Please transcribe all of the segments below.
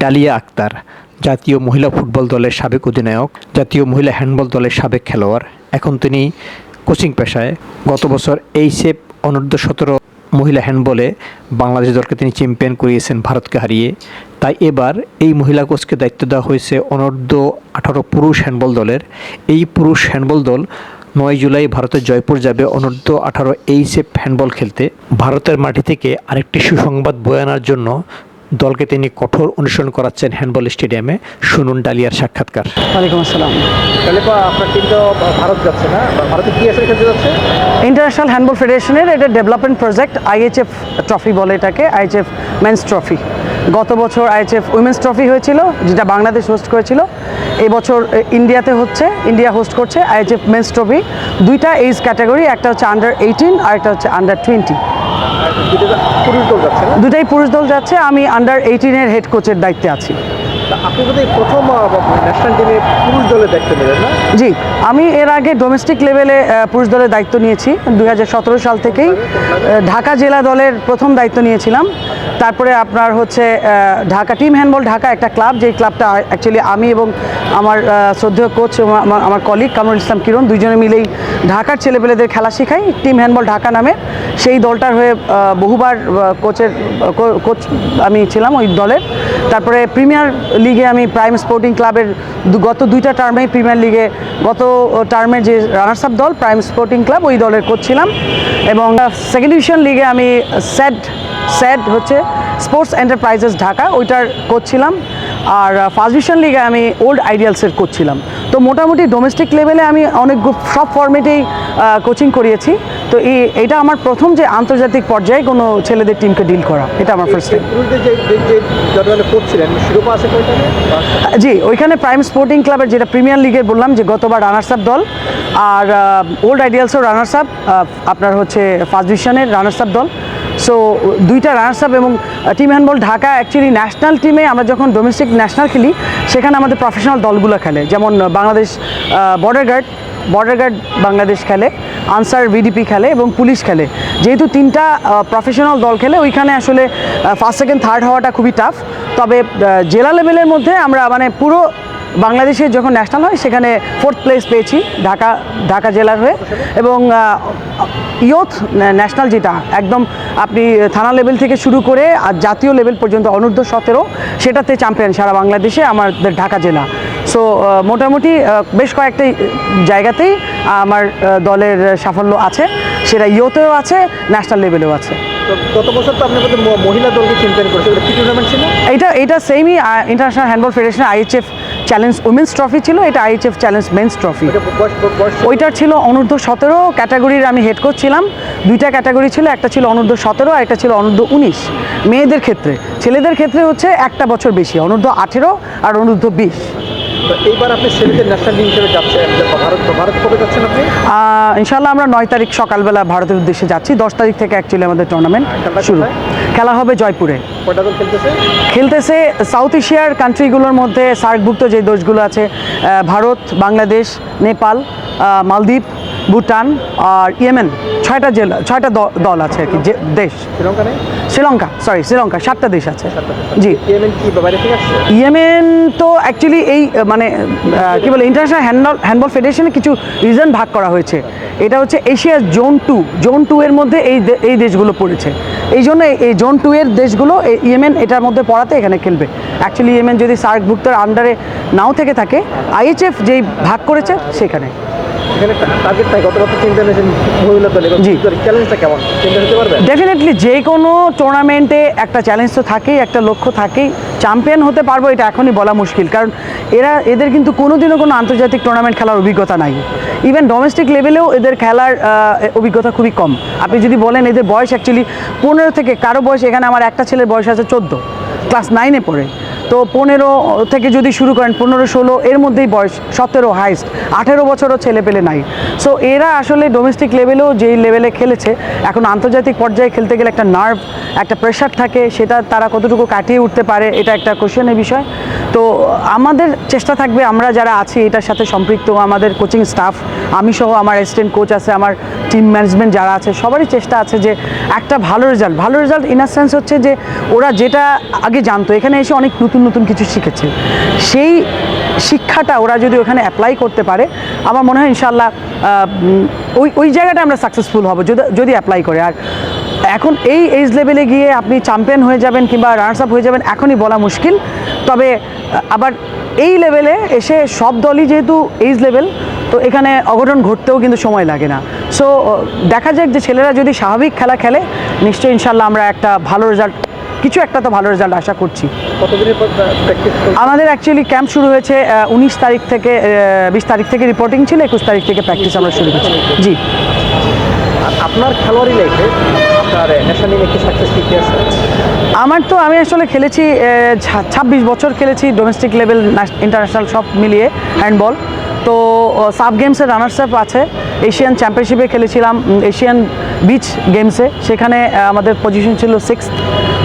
Dahlia Akter, জাতীয় মহিলা football দলের সাবেক অধিনায়ক, জাতীয় মহিলা হ্যান্ডবল দলের সাবেক খেলোয়াড়। এখন তিনি কোচিং পেশায়। গত বছর এইসেপ অনূর্ধ্ব সতেরো মহিলা হ্যান্ডবলে বাংলাদেশ দলকে তিনি চ্যাম্পিয়ন করিয়েছেন, ভারতকে হারিয়ে। তাই এবার এই মহিলা কোচকে দায়িত্ব দেওয়া হয়েছে অনূর্ধ্ব আঠারো পুরুষ হ্যান্ডবল দলের। এই পুরুষ হ্যান্ডবল দল নয় জুলাই ভারতের জয়পুর যাবে অনূর্ধ্ব আঠারো এইসেপ হ্যান্ডবল খেলতে। ভারতের মাটি থেকে আরেকটি সুসংবাদ বয়ে আনার জন্য দলকে তিনি কঠোর অনুসরণ করাচ্ছেন হ্যান্ডবল স্টেডিয়ামে। শুনুন ডালিয়ার সাক্ষাৎকার। ওয়ালাইকুম আসসালাম। তাহলে আপনার টিম তো ভারত যাচ্ছে না? ভারতে কি আসলে খেলতে যাচ্ছে? ইন্টারন্যাশনাল হ্যান্ডবল ফেডারেশনের এটা ডেভেলপমেন্ট প্রজেক্ট আইএইচএফ ট্রফি বলে এটাকে আইএইচএফ মেন্স ট্রফি গত বছর আইএইচএফ উইমেন্স ট্রফি হয়েছিল যেটা বাংলাদেশ হোস্ট করেছিল। এই বছর ইন্ডিয়াতে হচ্ছে ইন্ডিয়া হোস্ট করছে আইএইচএফ মেন্স ট্রফি দুইটা এইজ ক্যাটাগরি একটা হচ্ছে আন্ডার এইটিন আর একটা হচ্ছে আন্ডার টোয়েন্টি দুটাই পুরুষ দল যাচ্ছে আমি আন্ডার এইটিনের হেড কোচের দায়িত্বে আছি। আপনি বোধহয় প্রথম ন্যাশনাল টিমে পুরুষ দলের দায়িত্ব নেবেন না? জি, আমি এর আগে ডোমেস্টিক লেভেলে পুরুষ দলের দায়িত্ব নিয়েছি। দুই হাজার সতেরো সাল থেকেই ঢাকা জেলা দলের প্রথম দায়িত্ব নিয়েছিলাম। তারপরে আপনার হচ্ছে ঢাকা টিম হ্যান্ডবল ঢাকা একটা ক্লাব যেই ক্লাবটা অ্যাকচুয়ালি আমি এবং আমার শ্রদ্ধেয় কোচ আমার আমার কলিগ কামরুল ইসলাম কিরণ দুজনে মিলেই ঢাকার ছেলেপেলেদের খেলা শেখাই টিম হ্যান্ডবল ঢাকা নামে। সেই দলটার হয়ে বহুবার কোচের কোচ আমি ছিলাম ওই দলের। তারপরে প্রিমিয়ার লিগে আমি প্রাইম স্পোর্টিং ক্লাবের গত দুইটা টার্মে প্রিমিয়ার লিগে গত টার্মে যে রানার্স আপ দল প্রাইম স্পোর্টিং ক্লাব ওই দলের কোচ ছিলাম। এবং সেকেন্ড ডিভিশন লিগে আমি স্যাড স্যাড হচ্ছে স্পোর্টস এন্টারপ্রাইজেস ঢাকা ওইটার কোচ ছিলাম। আর ফার্স্ট ডিভিশন লিগে আমি ওল্ড আইডিয়ালসের কোচ ছিলাম। তো মোটামুটি ডোমেস্টিক লেভেলে আমি অনেক সব ফর্মেটেই কোচিং করিয়েছি। তো এই এটা আমার প্রথম যে আন্তর্জাতিক পর্যায়ে কোনো ছেলেদের টিমকে ডিল করা। এটা আমার ফার্স্ট টাইম জি ওইখানে প্রাইম স্পোর্টিং ক্লাবের যেটা প্রিমিয়ার লিগের বললাম যে গতবার রানার্স আপ দল আর ওল্ড আইডিয়ালসও রানার্স আপ আপনার হচ্ছে ফার্স্ট ডিভিশনের রানার্স আপ দল। সো দুইটা রানার্স আপ এবং team handball Dhaka actually national টিমে আমরা যখন ডোমেস্টিক ন্যাশনাল খেলি, সেখানে আমাদের প্রফেশনাল দলগুলো খেলে। যেমন Bangladesh border guard border guard Bangladesh খেলে, আনসার ভিডিপি খেলে এবং পুলিশ খেলে। যেহেতু তিনটা প্রফেশনাল দল খেলে, ওইখানে আসলে ফার্স্ট সেকেন্ড থার্ড হওয়াটা খুবই টাফ তবে জেলা লেভেলের মধ্যে আমরা মানে পুরো বাংলাদেশে যখন ন্যাশনাল হয় সেখানে ফোর্থ প্লেস পেয়েছি ঢাকা ঢাকা জেলার হয়ে। এবং ইয়থ ন্যাশনাল যেটা একদম আপনি থানা লেভেল থেকে শুরু করে আর জাতীয় লেভেল পর্যন্ত অনূর্ধ্ব সতেরো সেটাতে চ্যাম্পিয়ন সারা বাংলাদেশে আমাদের ঢাকা জেলা। সো মোটামুটি বেশ কয়েকটা জায়গাতেই আমার দলের সাফল্য আছে। সেটা ইয়োতেও আছে ন্যাশনাল লেভেলেও আছে। তো গত বছর তো মহিলা দলকে চ্যাম্পিয়ন করেছে। ওটা কি টুর্নামেন্ট ছিল? এটা এটা সেমই international handball federation IHF challenge women's trophy ছিল এটা আইএইচএফ চ্যালেঞ্জ মেন্স ট্রফি ওইটার ছিল অনূর্ধ্ব সতেরো ক্যাটাগরির আমি হেড কোচ ছিলাম। দুইটা ক্যাটাগরি ছিল একটা ছিল অনূর্ধ্ব সতেরো আর একটা ছিল অনূর্ধ্ব উনিশ। মেয়েদের ক্ষেত্রে ছেলেদের ক্ষেত্রে হচ্ছে একটা বছর বেশি অনূর্ধ্ব আঠেরো আর অনূর্ধ্ব বিশ। তো এইবার আপনি ছেলেদের ন্যাশনাল টিম হিসেবে যাচ্ছেন ভারত ভারত কবে যাচ্ছেন আপনি? ইনশাল্লাহ আমরা নয় তারিখ সকালবেলা ভারতের উদ্দেশ্যে যাচ্ছি দশ তারিখ থেকে অ্যাকচুয়ালি আমাদের টুর্নামেন্ট শুরু? খেলা হবে জয়পুরে। খেলতেছে? খেলতেছে সাউথ এশিয়ার কান্ট্রিগুলোর মধ্যে সার্কভুক্ত যে দেশগুলো আছে ভারত বাংলাদেশ নেপাল মালদ্বীপ ভুটান আর ইয়েমেন ছয়টা জেলা ছয়টা দল আছে আর কি যে দেশ। শ্রীলঙ্কা শ্রীলঙ্কা সরি শ্রীলঙ্কা সাতটা দেশ আছে। জি। ইয়েমেন তো অ্যাকচুয়ালি এই মানে কি বলে ইন্টারন্যাশনাল হ্যান্ডবল হ্যান্ডবল ফেডারেশনে কিছু রিজন ভাগ করা হয়েছে। এটা হচ্ছে এশিয়ার জোন টু জোন টু এর মধ্যে এই এই দেশগুলো পড়েছে। এই জন্য এই- জোন টু এর দেশগুলো এই ইয়েমেন এটার মধ্যে পড়াতে এখানে খেলবে। অ্যাকচুয়ালি ইয়েমেন যদি সার্কভুক্তর আন্ডারে নাও থেকে থাকে আইএইচএফ যেই ভাগ করেছে সেখানে। এখানে টার্গেট নাই গত বছর চ্যাম্পিয়ন হয়েছেন মহিলা দল জি। চ্যালেঞ্জটা কেমন? পারবেন? ডেফিনেটলি যে কোনো টুর্নামেন্টে একটা চ্যালেঞ্জ তো থাকেই একটা লক্ষ্য থাকেই। চ্যাম্পিয়ন হতে পারব এটা এখনই বলা মুশকিল। কারণ এরা এদের কিন্তু কোনোদিনও কোনো আন্তর্জাতিক টুর্নামেন্ট খেলার অভিজ্ঞতা নাই। ইভেন ডোমেস্টিক লেভেলেও এদের খেলার অভিজ্ঞতা খুবই কম। আপনি যদি বলেন এদের বয়স অ্যাকচুয়ালি পনেরো থেকে কারও বয়স এখানে আমার একটা ছেলের বয়স আছে চোদ্দ ক্লাস নাইনে পড়ে। তো পনেরো থেকে যদি শুরু করেন, পনেরো, ষোলো, এর মধ্যেই বয়স, সতেরো, হাইস্ট, আঠেরো বছরও ছেলে পেলে নাই। সো এরা আসলে ডোমেস্টিক লেভেলেও যেই লেভেলে খেলেছে, এখন আন্তর্জাতিক পর্যায়ে খেলতে গেলে একটা নার্ভ একটা প্রেশার থাকে, সেটা তারা কতটুকু কাটিয়ে উঠতে পারে, এটা একটা কোশ্চেনের বিষয়। তো, আমাদের চেষ্টা থাকবে, আমরা যারা আছি, এটার সাথে সম্পৃক্ত আমাদের কোচিং স্টাফ আমি সহ আমার অ্যাসিস্ট্যান্ট কোচ আছে, আমার টিম ম্যানেজমেন্ট যারা আছে, সবারই চেষ্টা আছে যে একটা ভালো রেজাল্ট ভালো রেজাল্ট ইন সেন্স হচ্ছে যে ওরা যেটা আগে জানতো, এখানে এসে অনেক নতুন নতুন কিছু শিখেছে। সেই শিক্ষাটা ওরা যদি ওখানে অ্যাপ্লাই করতে পারে, আমার মনে হয় ইনশাল্লাহ ওই ওই জায়গাটা আমরা সাকসেসফুল হব, যদি যদি অ্যাপ্লাই করে। আর এখন এই এজ লেভেলে গিয়ে আপনি চ্যাম্পিয়ন হয়ে যাবেন কিংবা রানার্স আপ হয়ে যাবেন, এখনই বলা মুশকিল। তবে আবার এই লেভেলে এসে সব দলই যেহেতু এইজ লেভেল তো এখানে অঘটন ঘটতেও কিন্তু সময় লাগে না। সো দেখা যাক যে ছেলেরা যদি স্বাভাবিক খেলা খেলে, নিশ্চয়ই ইনশাল্লাহ আমরা একটা ভালো রেজাল্ট কিছু একটা তো ভালো রেজাল্ট আশা করছি। আমাদের অ্যাকচুয়ালি ক্যাম্প শুরু হয়েছে উনিশ তারিখ থেকে বিশ তারিখ থেকে রিপোর্টিং ছিল একুশ তারিখ থেকে প্র্যাকটিস আমরা শুরু করছি। জি। আপনার খেলোয়াড়ি লাইফে আমার তো আমি আসলে খেলেছি ছাব্বিশ বছর খেলেছি ডোমেস্টিক লেভেল ইন্টারন্যাশনাল সব মিলিয়ে হ্যান্ডবল তো সাব গেমসের রানার্স আপ আছে। এশিয়ান চ্যাম্পিয়নশিপে খেলেছিলাম এশিয়ান বিচ গেমসে সেখানে আমাদের পজিশন ছিল সিক্স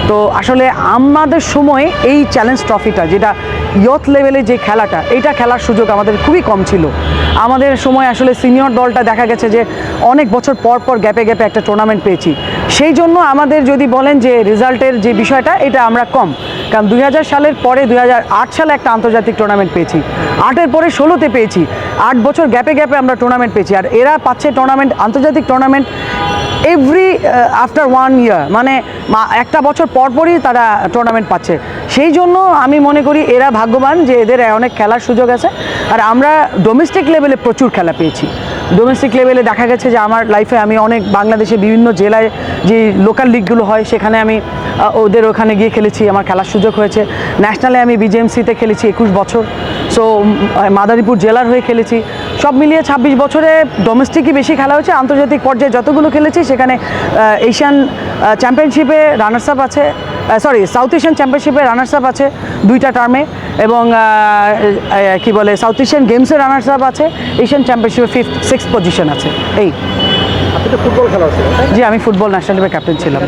তো আসলে আমাদের সময়ে এই চ্যালেঞ্জ ট্রফিটা যেটা ইয়থ লেভেলে যে খেলাটা এটা খেলার সুযোগ আমাদের খুবই কম ছিল। আমাদের সময় আসলে সিনিয়র দলটা দেখা গেছে যে অনেক বছর পর পর গ্যাপে গ্যাপে একটা টুর্নামেন্ট পেয়েছি। সেই জন্য আমাদের যদি বলেন যে রেজাল্টের যে বিষয়টা, এটা আমরা কম। কারণ দুই হাজার সালের পরে দুই হাজার আট সালে একটা আন্তর্জাতিক টুর্নামেন্ট পেয়েছি। আটের পরে ষোলোতে পেয়েছি। আট বছর গ্যাপে গ্যাপে আমরা টুর্নামেন্ট পেয়েছি। আর এরা পাচ্ছে টুর্নামেন্ট আন্তর্জাতিক tournament every after one year মানে একটা বছর পর পরই তারা টুর্নামেন্ট পাচ্ছে। সেই জন্য আমি মনে করি এরা ভাগ্যবান যে এদের অনেক খেলার সুযোগ আছে। আর আমরা ডোমেস্টিক লেভেলে প্রচুর খেলা পেয়েছি। ডোমেস্টিক লেভেলে দেখা গেছে যে আমার লাইফে আমি অনেক বাংলাদেশে বিভিন্ন জেলায় যে লোকাল লিগগুলো হয়, সেখানে আমি ওদের ওখানে গিয়ে খেলেছি, আমার খেলার সুযোগ হয়েছে। ন্যাশনালে আমি বিজেএমসিতে খেলেছি একুশ বছর। সো মাদারীপুর জেলার হয়ে খেলেছি। সব মিলিয়ে ছাব্বিশ বছরে ডোমেস্টিকই বেশি খেলা হয়েছে। আন্তর্জাতিক পর্যায়ে যতগুলো খেলেছি, সেখানে এশিয়ান চ্যাম্পিয়নশিপে রানার্স আপ আছে। সরি সাউথ এশিয়ান চ্যাম্পিয়নশিপে রানার্স আপ আছে দুইটা টার্মে এবং কি বলে সাউথ এশিয়ান গেমসে রানার্স আপ আছে এশিয়ান চ্যাম্পিয়নশিপে ফিফথ সিক্স পজিশন আছে। এই। আপনি তো ফুটবল খেলা জি আমি ফুটবল ন্যাশনাল টিমের ক্যাপ্টেন ছিলাম।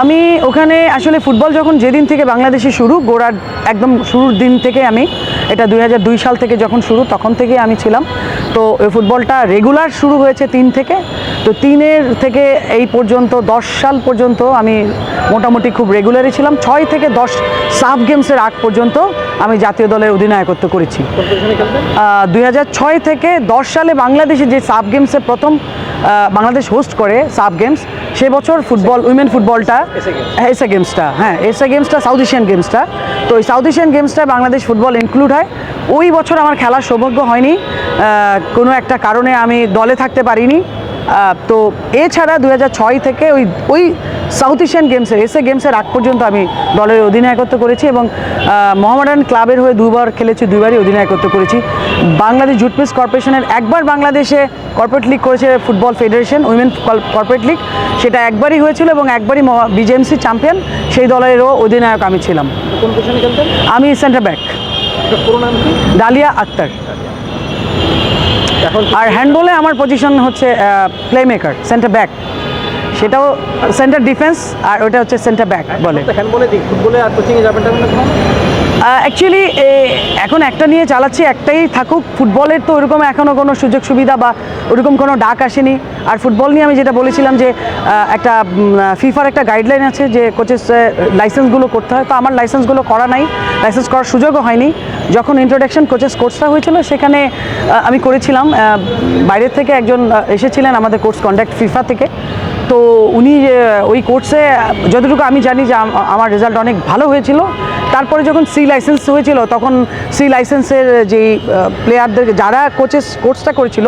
আমি ওখানে আসলে ফুটবল যখন যেদিন থেকে বাংলাদেশে শুরু গোড়ার একদম শুরুর দিন থেকে আমি এটা দু হাজার দুই সাল থেকে যখন শুরু তখন থেকে আমি ছিলাম। তো ফুটবলটা রেগুলার শুরু হয়েছে তিন থেকে তো তিনের থেকে এই পর্যন্ত দশ সাল পর্যন্ত আমি মোটামুটি খুব রেগুলারই ছিলাম। ছয় থেকে দশ সাব গেমসের আগ পর্যন্ত আমি জাতীয় দলের অধিনায়কত্ব করেছি। দুই ছয় থেকে দশ সালে বাংলাদেশে যে সাব গেমসে প্রথম বাংলাদেশ হোস্ট করে সাব গেমস সে বছর ফুটবল উইমেন ফুটবলটা এসএ গেমস। এসএ গেমসটা হ্যাঁ এসএ গেমসটা সাউথ এশিয়ান গেমসটা তো ওই সাউথ এশিয়ান গেমসটা বাংলাদেশ ফুটবল ইনক্লুড হয়। ওই বছর আমার খেলার সৌভাগ্য হয়নি। কোনো একটা কারণে আমি দলে থাকতে পারিনি। তো এছাড়া দু ছয় থেকে ওই ওই সাউথ এশিয়ান গেমসের এসএ গেমসের আগ পর্যন্ত আমি দলের অধিনায়কত্ব করেছি এবং মোহামেডান ক্লাবের হয়ে দুবার খেলেছি দুইবারই অধিনায়কত্ব করেছি। বাংলাদেশ জুট জুটমিস কর্পোরেশনের একবার বাংলাদেশে কর্পোরেট লিগ করেছে football federation women corporate league সেটা একবারই হয়েছিল এবং একবারই বিজেএমসি চ্যাম্পিয়ন সেই দলেরও অধিনায়ক আমি ছিলাম। আমি সেন্টার ব্যাক ডালিয়া আক্তার। আর হ্যান্ডবলে আমার পজিশন হচ্ছে প্লে মেকার সেন্টার ব্যাক সেটাও সেন্টার ডিফেন্স আর ওটা হচ্ছে সেন্টার ব্যাক বলে হ্যান্ডবলে ফুটবলে আর কোচিংয়ে যাবেন? অ্যাকচুয়ালি এখন একটা নিয়ে চালাচ্ছি, একটাই থাকুক। ফুটবলের তো ওরকম এখনও কোনো সুযোগ সুবিধা বা ওরকম কোনো ডাক আসেনি। আর ফুটবল নিয়ে আমি যেটা বলেছিলাম যে একটা ফিফার একটা গাইডলাইন আছে যে কোচেস লাইসেন্সগুলো করতে হয়। তো আমার লাইসেন্সগুলো করা নাই। লাইসেন্স করার সুযোগও হয়নি। যখন ইন্ট্রোডাকশন কোচেস কোর্সটা হয়েছিল, সেখানে আমি করেছিলাম। বাইরের থেকে একজন এসেছিলেন আমাদের কোর্স কন্ডাক্ট ফিফা থেকে। তো উনি ওই কোর্সে যতটুকু আমি জানি যে আমার রেজাল্ট অনেক ভালো হয়েছিল। তারপরে যখন সি লাইসেন্স হয়েছিল, তখন সি লাইসেন্সের যেই প্লেয়ারদের যারা কোচেস কোর্সটা করেছিল,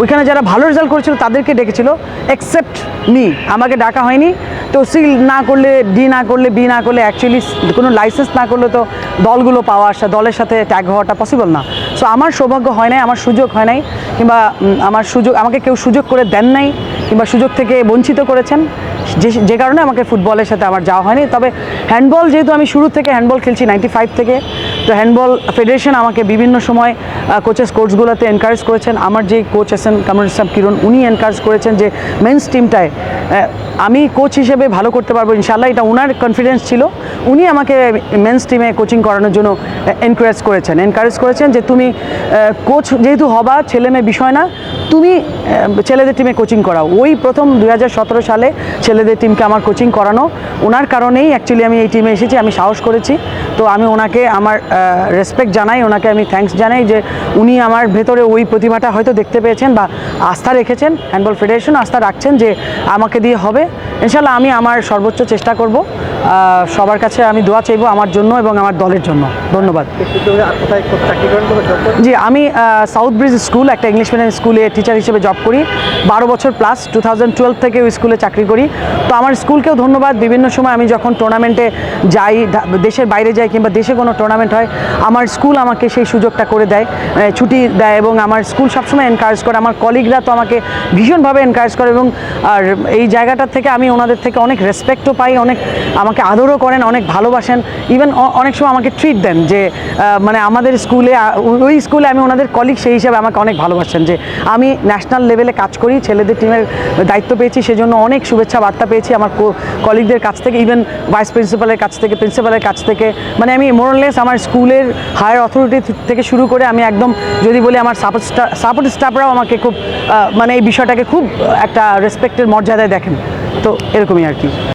ওইখানে যারা ভালো রেজাল্ট করেছিল, তাদেরকে ডেকেছিল এক্সেপ্ট মি আমাকে ডাকা হয়নি। তো সি না করলে ডি না করলে বি না করলে অ্যাকচুয়ালি কোনো লাইসেন্স না করলে তো দলগুলো পাওয়া আসা, দলের সাথে ট্যাগ হওয়াটা পসিবল না। সো আমার সৌভাগ্য হয় নাই, আমার সুযোগ হয় নাই, কিংবা আমার সুযোগ, আমাকে কেউ সুযোগ করে দেন নাই। কিংবা সুযোগ থেকে বঞ্চিত করেছেন, যে যে কারণে আমাকে ফুটবলের সাথে আমার যাওয়া হয়নি। তবে হ্যান্ডবল যেহেতু আমি শুরু থেকে হ্যান্ডবল খেলছি নাইনটি ফাইভ থেকে, তো হ্যান্ডবল ফেডারেশন আমাকে বিভিন্ন সময় কোচেস কোর্সগুলোতে এনকারেজ করেছেন। আমার যে কোচ আছেন কামরুল ইসলাম কিরণ, উনি এনকারেজ করেছেন যে মেন্স টিমটায় আমি কোচ হিসেবে ভালো করতে পারব। ইনশাল্লাহ এটা ওনার কনফিডেন্স ছিল। উনি আমাকে মেন্স টিমে কোচিং করানোর জন্য এনকারেজ করেছেন এনকারেজ করেছেন যে তুমি কোচ যেহেতু হবা, ছেলে মেয়ে বিষয় না, তুমি ছেলেদের টিমে কোচিং করাও। ওই প্রথম দু হাজার সতেরো সালে ছেলেদের টিমকে আমার কোচিং করানো। ওনার কারণেই অ্যাকচুয়ালি আমি এই টিমে এসেছি, আমি সাহস করেছি। তো আমি ওনাকে আমার রেসপেক্ট জানাই, ওনাকে আমি থ্যাঙ্কস জানাই যে উনি আমার ভেতরে ওই প্রতিভাটা হয়তো দেখতে পেয়েছেন বা আস্থা রেখেছেন। হ্যান্ডবল ফেডারেশন আস্থা রাখছেন যে আমাকে দিয়ে হবে। ইনশাল্লাহ আমি আমার সর্বোচ্চ চেষ্টা করব সবার কাছে আমি দোয়া চাইব আমার জন্য এবং আমার দলের জন্য। ধন্যবাদ। জি, আমি সাউথ ব্রিজ স্কুল একটা ইংলিশ মিডিয়াম স্কুলে টিচার হিসেবে জব করি। বারো বছর প্লাস টু থাউজেন্ড টুয়েলভ থেকে ওই স্কুলে চাকরি করি। তো আমার স্কুলকেও ধন্যবাদ। বিভিন্ন সময় আমি যখন টুর্নামেন্টে যাই দেশের বাইরে যাই কিংবা দেশে কোনো টুর্নামেন্ট হয়, আমার স্কুল আমাকে সেই সুযোগটা করে দেয় ছুটি দেয় এবং আমার স্কুল সবসময় এনকারেজ করে। আমার কলিগরা তো আমাকে ভীষণভাবে এনকারেজ করে এবং আর এই জায়গাটার থেকে আমি ওনাদের থেকে অনেক রেসপেক্টও পাই, অনেক আমাকে আদরও করেন, অনেক ভালোবাসেন ইভেন অনেক সময় আমাকে ট্রিট দেন যে মানে আমাদের স্কুলে ওই স্কুলে আমি ওনাদের কলিগ সেই হিসাবে আমাকে অনেক ভালোবাসেন যে, আমি ন্যাশনাল লেভেলে কাজ করি, ছেলেদের টিমের দায়িত্ব পেয়েছি, সেজন্য অনেক শুভেচ্ছা বার্তা পেয়েছি আমার কলিগদের কাছ থেকে ইভেন ভাইস প্রিন্সিপালের কাছ থেকে প্রিন্সিপালের কাছ থেকে। মানে আমি মোরলেস আমার স্কুলের হায়ার অথরিটি থেকে শুরু করে আমি একদম যদি বলি আমার সাপোর্ট সাপোর্ট স্টাফরাও আমাকে খুব মানে এই বিষয়টাকে খুব একটা রেসপেক্টের মর্যাদায় দেখেন। তো এরকমই আর কি।